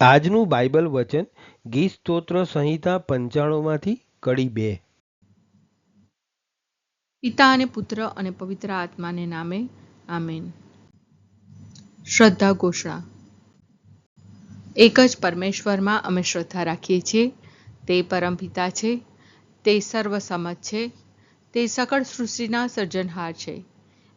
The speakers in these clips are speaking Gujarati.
આજનું બાઇબલ વચન ગીત સંહિતા પંચાણુંમાંથી કડી બે. પિતા અને પુત્ર અને પવિત્ર આત્માને નામે, આમેન. શ્રદ્ધા ઘોષણા. એક જ પરમેશ્વરમાં અમે શ્રદ્ધા રાખીએ છીએ. તે પરમપિતા છે. તે સર્વસમજ છે. તે સકળ સૃષ્ટિના સર્જનહાર છે.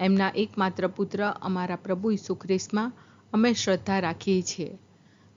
એમના એકમાત્ર પુત્ર અમારા પ્રભુ ઈસુ ખ્રિસ્તમાં અમે શ્રદ્ધા રાખીએ છીએ.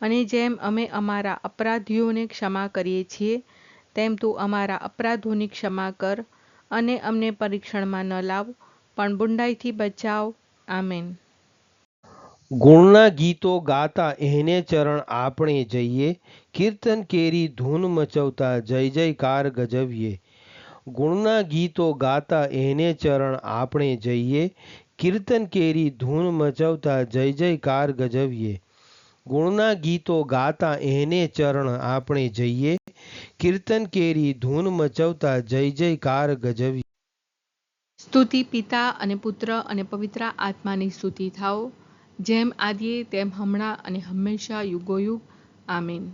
અને જેમ અમે અમારા અપરાધીઓને ક્ષમા કરીએ છીએ, તેમ તું અમારા અપરાધોની ક્ષમા કર અને અમને પરીક્ષણમાં ન લાવ, પણ બુંડાઈથી બચાવ. આમેન. ગુણના ગીતો ગાતા એને ચરણ આપણે જઈએ, કીર્તન કેરી ધૂન મચવતા જય જયકાર ગજવીએ. ગુણના ગીતો ગાતા એને ચરણ આપણે જઈએ, કીર્તન કેરી ધૂન મચવતા જય જયકાર ગજવીએ. ગુણના ગીતો ગાતા એને ચરણ આપણે જઈએ. કીર્તન કેરી ધૂન મચવતા જય જયકાર ગજવી સ્તુતિ પિતા અને પુત્ર અને પવિત્ર આત્માની સ્તુતિ થાઓ. જેમ આદિએ તેમ હમણાં અને હંમેશા યુગોયુગ. આમીન.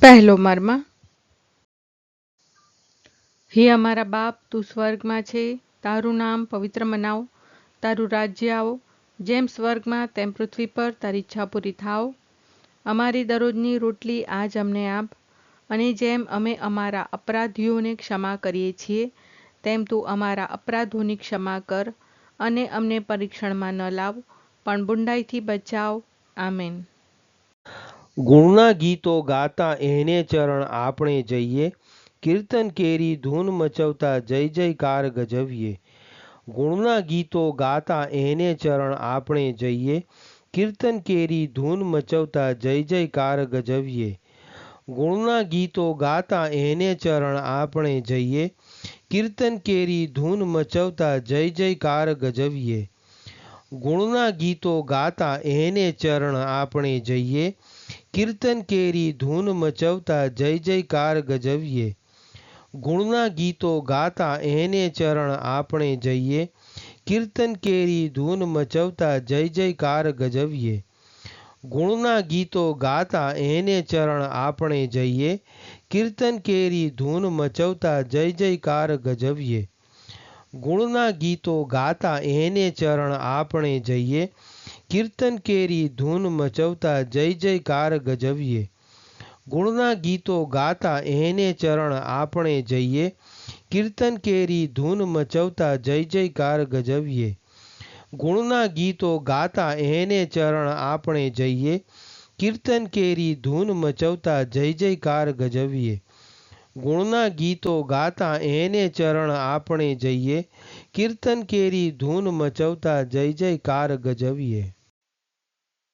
પહેલો મર્મ. હે અમારા બાપ, તું સ્વર્ગમાં છે. તારું નામ પવિત્ર મનાવ. તારું રાજ્ય આવો. જેમ સ્વર્ગમાં તેમ પૃથ્વી પર તારી ઈચ્છા પૂરી થાવ અમારી દરરોજની રોટલી આજ અમને આપ. અને જેમ અમે અમારા અપરાધીઓને ક્ષમા કરીએ છીએ, તેમ તું અમારા અપરાધોની ક્ષમા કર અને અમને પરીક્ષણમાં ન લાવ, પણ બુંડાઈથી બચાવ. આમેન. ગુણના ગીતો ગાતા એને ચરણ આપણે જઈએ, કીર્તન કેરી ધૂન મચવતા જય જયકાર ગજવીએ. ગુણના ગીતો ગાતા એને ચરણ આપણે જઈએ. કીર્તન કેરી ધૂન મચવતા જય જયકાર ગજવીએ. ગુણના ગીતો ગાતા એને ચરણ આપણે જઈએ. કીર્તન કેરી ધૂન મચવતા જય જયકાર ગજવીએ. ગુણના ગીતો ગાતા એને ચરણ આપણે જઈએ. કીર્તન કેરી ધૂન મચવતા જય જયકાર ગજવીએ. ગુણના ગીતો ગાતા એને ચરણ આપણે જઈએ. કીર્તન કેરી ધૂન મચવતા જય જયકાર ગજવીએ. ગુણના ગીતો ગાતા એને ચરણ આપણે જઈએ. કીર્તન કેરી ધૂન મચવતા જય જયકાર ગજવીએ. ગુણના ગીતો ગાતા એને ચરણ આપણે જઈએ. કીર્તન કેરી ધૂન મચવતા જય જયકાર ગજવીએ. ગુણના ગીતો ગાતા એને ચરણ આપણે જઈએ, કીર્તન કેરી ધૂન મચવતા જય જયકાર ગજવીએ. ગુણના ગીતો ગાતા એને ચરણ આપણે જઈએ, કીર્તન કેરી ધૂન મચવતા જય જયકાર ગજવીએ. ગુણના ગીતો ગાતા એને ચરણ આપણે જઈએ, કીર્તન કેરી ધૂન મચવતા જય જયકાર ગજવીએ.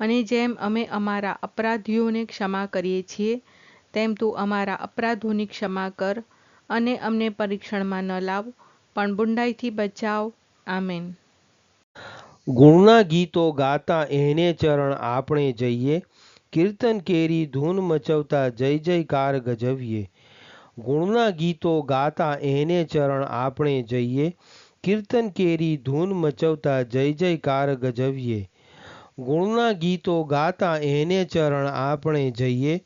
અને જેમ અમે અમારા અપરાધીઓને ક્ષમા કરીએ છીએ, તેમ તું અમારા અપરાધોની ક્ષમા કર અને અમને પરીક્ષણમાં ન લાવ, પણ બુંડાઈથી બચાવ. આમેન. ગુણના ગીતો ગાતા એને ચરણ આપણે જઈએ, કીર્તન કેરી ધૂન મચવતા જય જયકાર ગજવીએ. ગુણના ગીતો ગાતા એને ચરણ આપણે જઈએ, કીર્તન કેરી ધૂન મચવતા જય જયકાર ગજવીએ. ગુણના ગીતો ગાતા એને ચરણ આપણે જઈએ.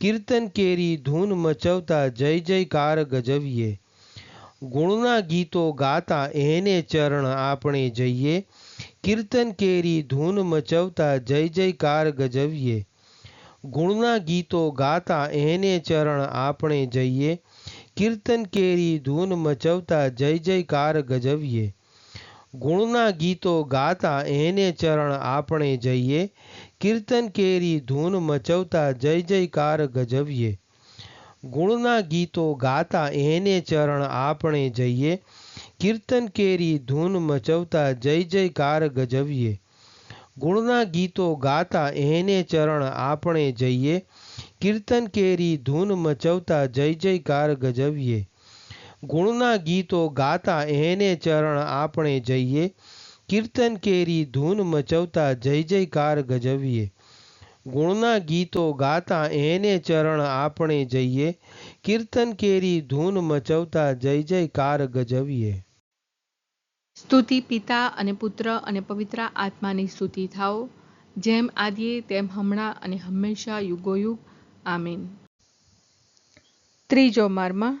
કીર્તન કેરી ધૂન મચવતા જય જયકાર ગજવીએ. ગુણના ગીતો ગાતા એને ચરણ આપણે જઈએ. કીર્તન કેરી ધૂન મચવતા જય જયકાર ગજવીએ. ગુણના ગીતો ગાતા એને ચરણ આપણે જઈએ. કીર્તન કેરી ધૂન મચવતા જય જયકાર ગજવીએ. ગુણના ગીતો ગાતા એને ચરણ આપણે જઈએ, કીર્તન કેરી ધૂન મચવતા જય જયકાર ગજવીએ. ગુણના ગીતો ગાતા એને ચરણ આપણે જઈએ, કીર્તન કેરી ધૂન મચવતા જય જયકાર ગજવીએ. ગુણના ગીતો ગાતા એને ચરણ આપણે જઈએ, કીર્તન કેરી ધૂન મચવતા જય જયકાર ગજવીએ. ગુણના ગીતો ગાતા એને ચરણ આપણે જઈએ. કીર્તન કેરી ધૂન મચવતા જય જયકાર ગજવીએ. ગુણના ગીતો ગાતા એને ચરણ આપણે જઈએ. કીર્તન કેરી ધૂન મચવતા જય જયકાર ગજવીએ. સ્તુતિ પિતા અને પુત્ર અને પવિત્ર આત્માની સ્તુતિ થાઓ. જેમ આદિએ તેમ હમણાં અને હંમેશા યુગોયુગ. આમીન. ત્રીજો મર્મ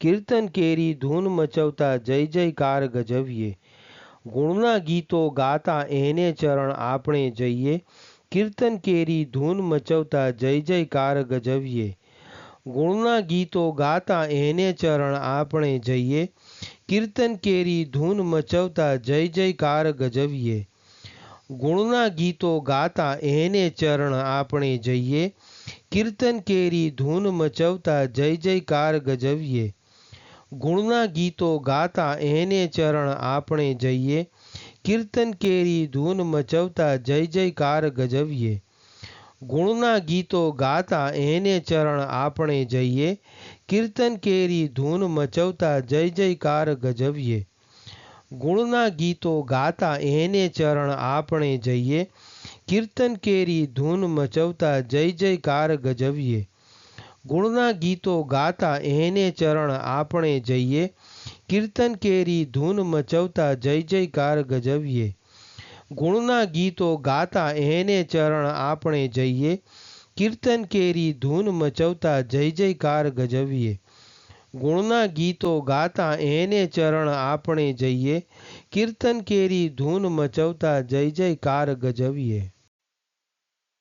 કીર્તન કેરી ધૂન મચવતા જય જયકાર ગજવીએ. ગુણના ગીતો ગાતા એને ચરણ આપણે જઈએ. કીર્તન કેરી ધૂન મચવતા જય જયકાર ગજવીએ. ગુણના ગીતો ગાતા એને ચરણ આપણે જઈએ. કીર્તન કેરી ધૂન મચવતા જય જયકાર ગજવીએ. ગુણના ગીતો ગાતા એને ચરણ આપણે જઈએ. કીર્તન કેરી ધૂન મચવતા જય જયકાર ગજવીએ. ગુણના ગીતો ગાતા એને ચરણ આપણે જઈએ. કીર્તન કેરી ધૂન મચવતા જય જયકાર ગજવીએ. ગુણના ગીતો ગાતા એને ચરણ આપણે જઈએ. કીર્તન કેરી ધૂન મચવતા જય જયકાર ગજવીએ. ગુણના ગીતો ગાતા એને ચરણ આપણે જઈએ. કીર્તન કેરી ધૂન મચવતા જય જયકાર ગજવીએ. ગુણના ગીતો ગાતા એને ચરણ આપણે જઈએ, કીર્તન કેરી ધૂન મચવતા જય જયકાર ગજવીએ. ગુણના ગીતો ગાતા એને ચરણ આપણે જઈએ, કીર્તન કેરી ધૂન મચવતા જય જયકાર ગજવીએ. ગુણના ગીતો ગાતા એને ચરણ આપણે જઈએ, કીર્તન કેરી ધૂન મચવતા જય જયકાર ગજવીએ.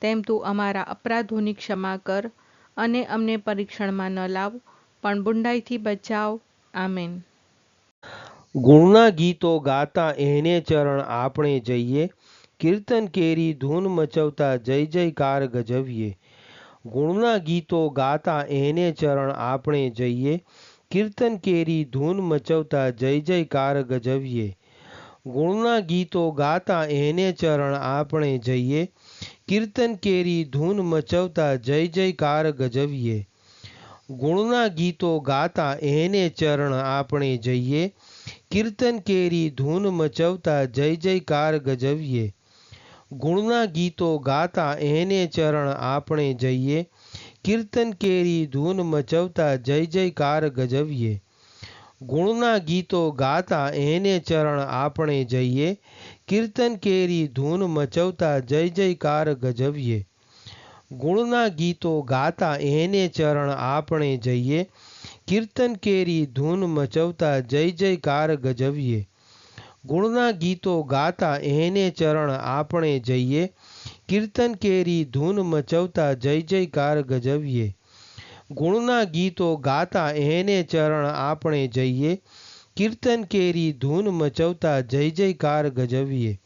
તેમ તું અમારા અપરાધોની ક્ષમા કર અને અમને પરીક્ષણમાં ન લાવ, પણ બુંડાઈથી બચાવ. આમેન. ગુણના ગીતો ગાતા એને ચરણ આપણે જઈએ, કીર્તન કેરી ધૂન મચવતા જય જયકાર ગજવીએ. ગુણના ગીતો ગાતા એને ચરણ આપણે જઈએ, કીર્તન કેરી ધૂન મચવતા જય જયકાર ગજવીએ. ગુણના ગીતો ગાતા એને ચરણ આપણે જઈએ કીર્તન કેરી ધૂન મચવતા જય જયકાર ગજવીએ. ગુણના ગીતો ગાતા એને ચરણ આપણે જઈએ. કીર્તન કેરી ધૂન મચવતા જય જયકાર ગજવીએ. ગુણના ગીતો ગાતા એને ચરણ આપણે જઈએ. કીર્તન કેરી ધૂન મચવતા જય જયકાર ગજવીએ. ગુણના ગીતો ગાતા એને ચરણ આપણે જઈએ. કીર્તન કેરી ધૂન મચવતા જય જયકાર ગજવીએ. ગુણના ગીતો ગાતા એને ચરણ આપણે જઈએ. કીર્તન કેરી ધૂન મચવતા જય જયકાર ગજવીએ. ગુણના ગીતો ગાતા એને ચરણ આપણે જઈએ. કીર્તન કેરી ધૂન મચવતા જય જયકાર ગજવીએ. ગુણના ગીતો ગાતા એને ચરણ આપણે જઈએ. કીર્તન કેરી ધૂન મચવતા જય જયકાર ગજવીએ.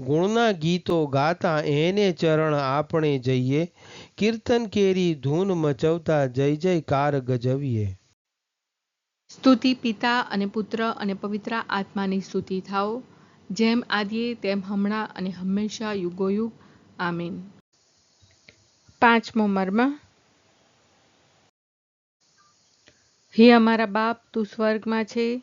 ગુણના ગીતો ગાતા એને ચરણ આપણે જઈએ. કીર્તન કેરી ધૂન મચવતા જય જયકાર ગજવીએ. સ્તુતિ પિતા અને પુત્ર અને પવિત્ર આત્માની સ્તુતિ થાઓ. જેમ આદિએ તેમ હમણાં અને હંમેશા યુગોયુગ. આમીન. પાંચમો મર્મ. હે અમારા બાપ, તું સ્વર્ગમાં છે.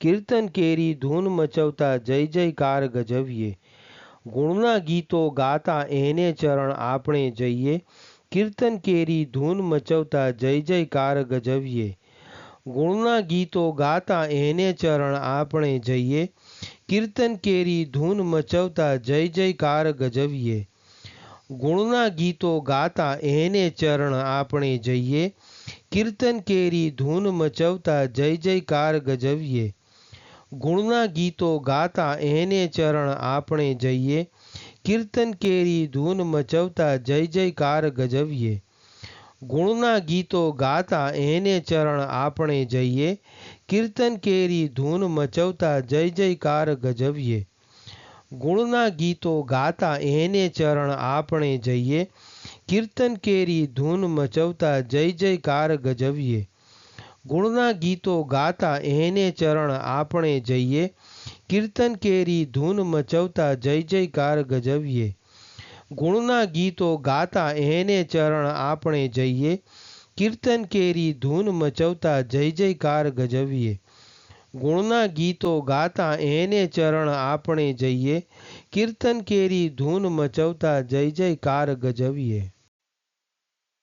કીર્તન કેરી ધૂન મચવતા જય જયકાર ગજવીએ. ગુણના ગીતો ગાતા એને ચરણ આપણે જઈએ. કીર્તન કેરી ધૂન મચવતા જય જયકાર ગજવીએ. ગુણના ગીતો ગાતા એને ચરણ આપણે જઈએ. કીર્તન કેરી ધૂન મચવતા જય જયકાર ગજવીએ. ગુણના ગીતો ગાતા એને ચરણ આપણે જઈએ. કીર્તન કેરી ધૂન મચવતા જય જયકાર ગજવીએ. ગુણના ગીતો ગાતા એને ચરણ આપણે જઈએ. કીર્તન કેરી ધૂન મચવતા જય જયકાર ગજવીએ. ગુણના ગીતો ગાતા એને ચરણ આપણે જઈએ. કીર્તન કેરી ધૂન મચવતા જય જયકાર ગજવીએ. ગુણના ગીતો ગાતા એને ચરણ આપણે જઈએ. કીર્તન કેરી ધૂન મચવતા જય જયકાર ગજવીએ. ગુણના ગીતો ગાતા એને ચરણ આપણે જઈએ, કીર્તન કેરી ધૂન મચવતા જય જયકાર ગજવીએ. ગુણના ગીતો ગાતા એને ચરણ આપણે જઈએ, કીર્તન કેરી ધૂન મચવતા જય જયકાર ગજવીએ. ગુણના ગીતો ગાતા એને ચરણ આપણે જઈએ, કીર્તન કેરી ધૂન મચવતા જય જયકાર ગજવીએ.